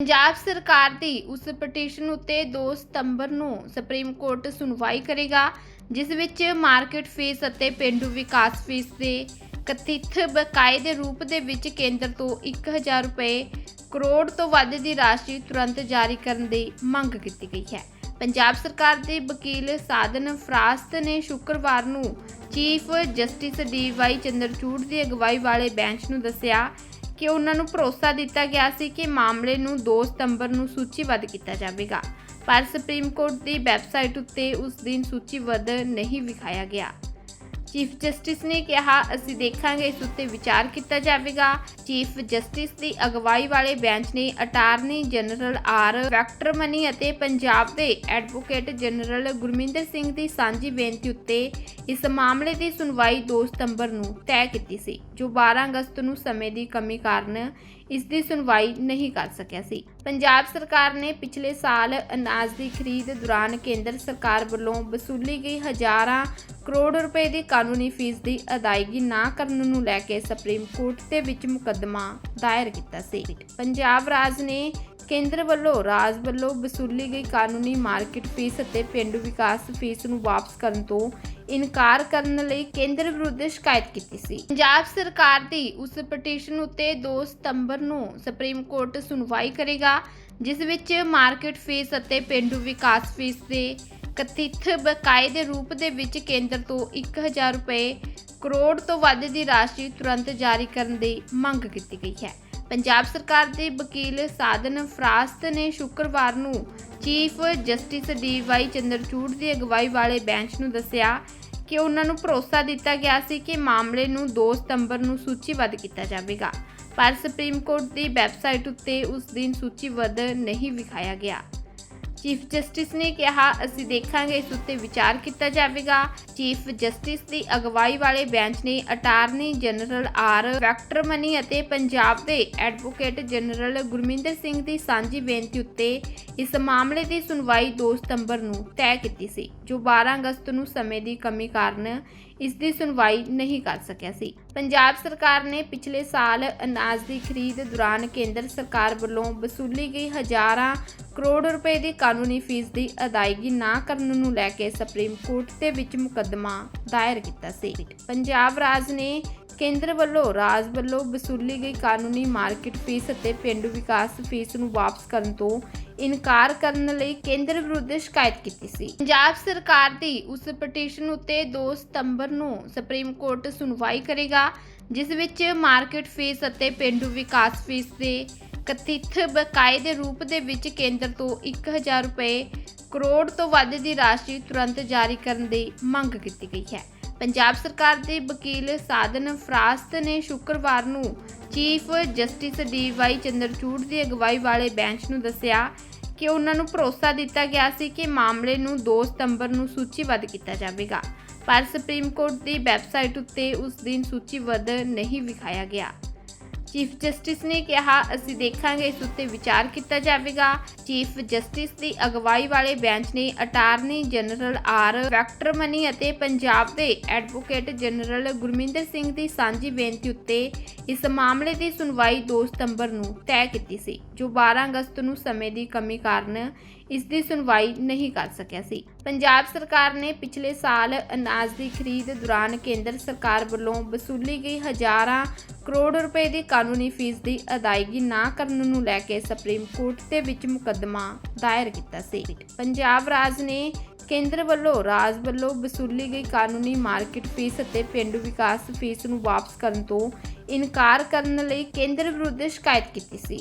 ਪੰਜਾਬ ਸਰਕਾਰ ਦੀ ਉਸ ਪਟੀਸ਼ਨ ਉੱਤੇ 2 ਸਤੰਬਰ ਨੂੰ ਸੁਪਰੀਮ ਕੋਰਟ ਸੁਣਵਾਈ ਕਰੇਗਾ, ਜਿਸ ਵਿੱਚ ਮਾਰਕੀਟ ਫੀਸ ਅਤੇ ਪਿੰਡੂ ਵਿਕਾਸ ਫੀਸ ਦੇ ਕਥਿਤ ਬਕਾਏ ਦੇ ਰੂਪ ਦੇ ਵਿੱਚ ਕੇਂਦਰ ਤੋਂ 1000 ਰੁਪਏ ਕਰੋੜ ਤੋਂ ਵੱਧ ਦੀ ਰਾਸ਼ੀ ਤੁਰੰਤ ਜਾਰੀ ਕਰਨ ਦੀ ਮੰਗ ਕੀਤੀ ਗਈ ਹੈ। ਪੰਜਾਬ ਸਰਕਾਰ ਦੇ ਵਕੀਲ ਸਾਧਨ ਫਰਾਸਤ ਨੇ ਸ਼ੁੱਕਰਵਾਰ ਨੂੰ chief justice D Y Chandrachud ਦੀ ਅਗਵਾਈ ਵਾਲੇ ਬੈਂਚ ਨੂੰ ਦੱਸਿਆ ਕਿ ਉਹਨਾਂ ਨੂੰ ਭਰੋਸਾ ਦਿੱਤਾ ਗਿਆ ਸੀ ਕਿ ਮਾਮਲੇ ਨੂੰ 2 ਸਤੰਬਰ ਨੂੰ ਸੂਚੀਬੱਧ ਕੀਤਾ ਜਾਵੇਗਾ। ਪਰ ਸੁਪਰੀਮ ਕੋਰਟ ਦੀ ਵੈਬਸਾਈਟ ਉੱਤੇ ਉਸ ਦਿਨ ਸੂਚੀਬੱਧ ਨਹੀਂ ਵਿਖਾਇਆ ਗਿਆ। ਚੀਫ ਜਸਟਿਸ ਨੇ ਕਿਹਾ, ਅਸੀਂ ਦੇਖਾਂਗੇ ਇਸ ਉੱਤੇ ਵਿਚਾਰ ਕੀਤਾ ਜਾਵੇਗਾ। ਚੀਫ ਜਸਟਿਸ ਦੀ ਅਗਵਾਈ ਵਾਲੇ ਬੈਂਚ ਨੇ ਅਟਾਰਨੀ ਜਨਰਲ ਆਰ. ਵੈਕਟਰਮਨੀ ਅਤੇ ਪੰਜਾਬ ਦੇ ਐਡਵੋਕੇਟ ਜਨਰਲ ਗੁਰਮਿੰਦਰ ਸਿੰਘ ਦੀ ਸਾਂਝੀ ਬੇਨਤੀ ਉੱਤੇ ਇਸ ਮਾਮਲੇ ਦੀ ਸੁਣਵਾਈ 2 ਸਤੰਬਰ ਨੂੰ ਤੈਅ ਕੀਤੀ ਸੀ, ਜੋ 12 ਅਗਸਤ ਨੂੰ ਸਮੇਂ ਦੀ ਕਮੀ ਕਾਰਨ ਇਸ ਦੀ ਸੁਣਵਾਈ ਨਹੀਂ ਕਰ ਸਕਿਆ ਸੀ। ਪੰਜਾਬ ਸਰਕਾਰ ਨੇ ਪਿਛਲੇ ਸਾਲ ਅਨਾਜ ਦੀ ਖਰੀਦ ਦੌਰਾਨ ਕੇਂਦਰ ਸਰਕਾਰ ਵੱਲੋਂ ਵਸੂਲੀ ਗਈ ਹਜ਼ਾਰਾਂ ਕਰੋੜ ਰੁਪਏ ਦੀ ਕਾਨੂੰਨੀ ਫੀਸ ਦੀ ਅਦਾਇਗੀ ਨਾ ਕਰਨ ਨੂੰ ਲੈ ਕੇ ਸੁਪਰੀਮ ਕੋਰਟ ਦੇ ਵਿੱਚ ਮੁਕੱਦਮਾ ਦਾਇਰ ਕੀਤਾ ਸੀ। ਪੰਜਾਬ ਰਾਜ ਨੇ ਕੇਂਦਰ ਵੱਲੋਂ, ਰਾਜ ਵੱਲੋਂ ਵਸੂਲੀ ਗਈ ਕਾਨੂੰਨੀ ਮਾਰਕੀਟ ਫੀਸ ਅਤੇ ਪਿੰਡੂ ਵਿਕਾਸ ਫੀਸ ਨੂੰ ਵਾਪਸ ਕਰਨ ਤੋਂ ਇਨਕਾਰ ਕਰਨ ਲਈ ਕੇਂਦਰ ਵਿਰੁੱਧ ਸ਼ਿਕਾਇਤ ਕੀਤੀ ਸੀ। ਪੰਜਾਬ ਸਰਕਾਰ ਦੀ ਉਸ ਪਟੀਸ਼ਨ ਉੱਤੇ 2 ਸਤੰਬਰ ਨੂੰ ਸੁਪਰੀਮ ਕੋਰਟ ਸੁਣਵਾਈ ਕਰੇਗਾ, ਜਿਸ ਵਿੱਚ ਮਾਰਕੀਟ ਫੀਸ ਅਤੇ ਪਿੰਡੂ ਵਿਕਾਸ ਫੀਸ ਦੇ ਕਥਿਤ ਬਕਾਏ ਦੇ ਰੂਪ ਦੇ ਵਿੱਚ ਕੇਂਦਰ ਤੋਂ 1000 ਰੁਪਏ ਕਰੋੜ ਤੋਂ ਵੱਧ ਦੀ ਰਾਸ਼ੀ ਤੁਰੰਤ ਜਾਰੀ ਕਰਨ ਦੀ ਮੰਗ ਕੀਤੀ ਗਈ ਹੈ। ਪੰਜਾਬ ਸਰਕਾਰ ਦੇ ਵਕੀਲ ਸਾਧਨ ਫਰਾਸਤ ਨੇ ਸ਼ੁੱਕਰਵਾਰ ਨੂੰ chief justice D Y Chandrachud ਦੀ ਅਗਵਾਈ ਵਾਲੇ ਬੈਂਚ ਨੂੰ ਦੱਸਿਆ ਕਿ ਉਹਨਾਂ ਨੂੰ ਭਰੋਸਾ ਦਿੱਤਾ ਗਿਆ ਸੀ ਕਿ ਮਾਮਲੇ ਨੂੰ 2 ਸਤੰਬਰ ਨੂੰ ਸੂਚੀਬੱਧ ਕੀਤਾ ਜਾਵੇਗਾ। ਪਰ ਸੁਪਰੀਮ ਕੋਰਟ ਦੀ ਵੈਬਸਾਈਟ ਉੱਤੇ ਉਸ ਦਿਨ ਸੂਚੀਬੱਧ ਨਹੀਂ ਵਿਖਾਇਆ ਗਿਆ। ਚੀਫ ਜਸਟਿਸ ਨੇ ਕਿਹਾ, ਅਸੀਂ ਦੇਖਾਂਗੇ ਇਸ ਉੱਤੇ ਵਿਚਾਰ ਕੀਤਾ ਜਾਵੇਗਾ। ਚੀਫ ਜਸਟਿਸ ਦੀ ਅਗਵਾਈ ਵਾਲੇ ਬੈਂਚ ਨੇ ਅਟਾਰਨੀ ਜਨਰਲ ਆਰ. ਵੈਕਟਰਮਨੀ ਅਤੇ ਪੰਜਾਬ ਦੇ ਐਡਵੋਕੇਟ ਜਨਰਲ ਗੁਰਮਿੰਦਰ ਸਿੰਘ ਦੀ ਸਾਂਝੀ ਬੇਨਤੀ ਉੱਤੇ ਇਸ ਮਾਮਲੇ ਦੀ ਸੁਣਵਾਈ 2 ਸਤੰਬਰ ਨੂੰ ਤੈਅ ਕੀਤੀ ਸੀ, ਜੋ 12 ਅਗਸਤ ਨੂੰ ਸਮੇਂ ਦੀ ਕਮੀ ਕਾਰਨ ਇਸ ਦੀ ਸੁਣਵਾਈ ਨਹੀਂ ਕਰ ਸਕਿਆ ਸੀ। ਪੰਜਾਬ ਸਰਕਾਰ ਨੇ ਪਿਛਲੇ ਸਾਲ ਅਨਾਜ ਦੀ ਖਰੀਦ ਦੌਰਾਨ ਕੇਂਦਰ ਸਰਕਾਰ ਵੱਲੋਂ ਵਸੂਲੀ ਗਈ ਹਜ਼ਾਰਾਂ ਕਰੋੜ ਰੁਪਏ ਦੀ ਕਾਨੂੰਨੀ ਫੀਸ ਦੀ ਅਦਾਇਗੀ ਨਾ ਕਰਨ ਨੂੰ ਲੈ ਕੇ ਸੁਪਰੀਮ ਕੋਰਟ ਦੇ ਵਿੱਚ ਮੁਕੱਦਮਾ ਦਾਇਰ ਕੀਤਾ ਸੀ। ਪੰਜਾਬ ਰਾਜ ਨੇ ਕੇਂਦਰ ਵੱਲੋਂ, ਰਾਜ ਵੱਲੋਂ ਵਸੂਲੀ ਗਈ ਕਾਨੂੰਨੀ ਮਾਰਕੀਟ ਫੀਸ ਅਤੇ ਪਿੰਡੂ ਵਿਕਾਸ ਫੀਸ ਨੂੰ ਵਾਪਸ ਕਰਨ ਤੋਂ ਇਨਕਾਰ ਕਰਨ ਲਈ ਕੇਂਦਰ ਵਿਰੁੱਧ ਸ਼ਿਕਾਇਤ ਕੀਤੀ ਸੀ। ਪੰਜਾਬ ਸਰਕਾਰ ਦੀ ਉਸ ਪਟੀਸ਼ਨ ਉੱਤੇ 2 ਸਤੰਬਰ ਨੂੰ ਸੁਪਰੀਮ ਕੋਰਟ ਸੁਣਵਾਈ ਕਰੇਗਾ, ਜਿਸ ਵਿੱਚ ਮਾਰਕੀਟ ਫੀਸ ਅਤੇ ਪਿੰਡੂ ਵਿਕਾਸ ਫੀਸ ਦੇ ਕਥਿਤ ਬਕਾਏ ਦੇ ਰੂਪ ਦੇ ਵਿੱਚ ਕੇਂਦਰ ਤੋਂ 1000 ਰੁਪਏ ਕਰੋੜ ਤੋਂ ਵੱਧ ਦੀ ਰਾਸ਼ੀ ਤੁਰੰਤ ਜਾਰੀ ਕਰਨ ਦੀ ਮੰਗ ਕੀਤੀ ਗਈ ਹੈ। ਪੰਜਾਬ ਸਰਕਾਰ ਦੇ ਵਕੀਲ ਸਾਧਨ ਫਰਾਸਤ ਨੇ ਸ਼ੁੱਕਰਵਾਰ ਨੂੰ chief justice D Y Chandrachud ਦੀ ਅਗਵਾਈ ਵਾਲੇ ਬੈਂਚ ਨੂੰ ਦੱਸਿਆ ਕਿ ਉਹਨਾਂ ਨੂੰ ਭਰੋਸਾ ਦਿੱਤਾ ਗਿਆ ਸੀ ਕਿ ਮਾਮਲੇ ਨੂੰ 2 ਸਤੰਬਰ ਨੂੰ ਸੂਚੀਬੱਧ ਕੀਤਾ ਜਾਵੇਗਾ। ਪਰ ਸੁਪਰੀਮ ਕੋਰਟ ਦੀ ਵੈਬਸਾਈਟ ਉੱਤੇ ਉਸ ਦਿਨ ਸੂਚੀਬੱਧ ਨਹੀਂ ਵਿਖਾਇਆ ਗਿਆ। ਚੀਫ ਜਸਟਿਸ ਨੇ ਕਿਹਾ, ਅਸੀਂ ਦੇਖਾਂਗੇ ਇਸ ਉੱਤੇ ਵਿਚਾਰ ਕੀਤਾ ਜਾਵੇਗਾ। ਚੀਫ ਜਸਟਿਸ ਦੀ ਅਗਵਾਈ ਵਾਲੇ ਬੈਂਚ ਨੇ ਅਟਾਰਨੀ ਜਨਰਲ ਆਰ. ਵੈਕਟਰਮਨੀ ਅਤੇ ਪੰਜਾਬ ਦੇ ਐਡਵੋਕੇਟ ਜਨਰਲ ਗੁਰਮਿੰਦਰ ਸਿੰਘ ਦੀ ਸਾਂਝੀ ਬੇਨਤੀ ਉੱਤੇ ਇਸ ਮਾਮਲੇ ਦੀ ਸੁਣਵਾਈ 2 ਸਤੰਬਰ ਨੂੰ ਤੈਅ ਕੀਤੀ ਸੀ, ਜੋ 12 ਅਗਸਤ ਨੂੰ ਸਮੇਂ ਦੀ ਕਮੀ ਕਾਰਨ ਇਸ ਦੀ ਸੁਣਵਾਈ ਨਹੀਂ ਕਰ ਸਕਿਆ ਸੀ। ਪੰਜਾਬ ਸਰਕਾਰ ਨੇ ਪਿਛਲੇ ਸਾਲ ਅਨਾਜ ਦੀ ਖਰੀਦ ਦੌਰਾਨ ਕੇਂਦਰ ਸਰਕਾਰ ਵੱਲੋਂ ਵਸੂਲੀ ਗਈ ਹਜ਼ਾਰਾਂ ਕਰੋੜ ਰੁਪਏ ਦੀ ਕਾਨੂੰਨੀ ਫੀਸ ਦੀ ਅਦਾਇਗੀ ਨਾ ਕਰਨ ਨੂੰ ਲੈ ਕੇ ਸੁਪਰੀਮ ਕੋਰਟ ਦੇ ਵਿੱਚ ਮੁਕੱਦਮਾ ਦਾਇਰ ਕੀਤਾ ਸੀ। ਪੰਜਾਬ ਰਾਜ ਨੇ ਕੇਂਦਰ ਵੱਲੋਂ, ਰਾਜ ਵੱਲੋਂ ਵਸੂਲੀ ਗਈ ਕਾਨੂੰਨੀ ਮਾਰਕੀਟ ਫੀਸ ਅਤੇ ਪਿੰਡੂ ਵਿਕਾਸ ਫੀਸ ਨੂੰ ਵਾਪਸ ਕਰਨ ਤੋਂ ਇਨਕਾਰ ਕਰਨ ਲਈ ਕੇਂਦਰ ਵਿਰੁੱਧ ਸ਼ਿਕਾਇਤ ਕੀਤੀ ਸੀ।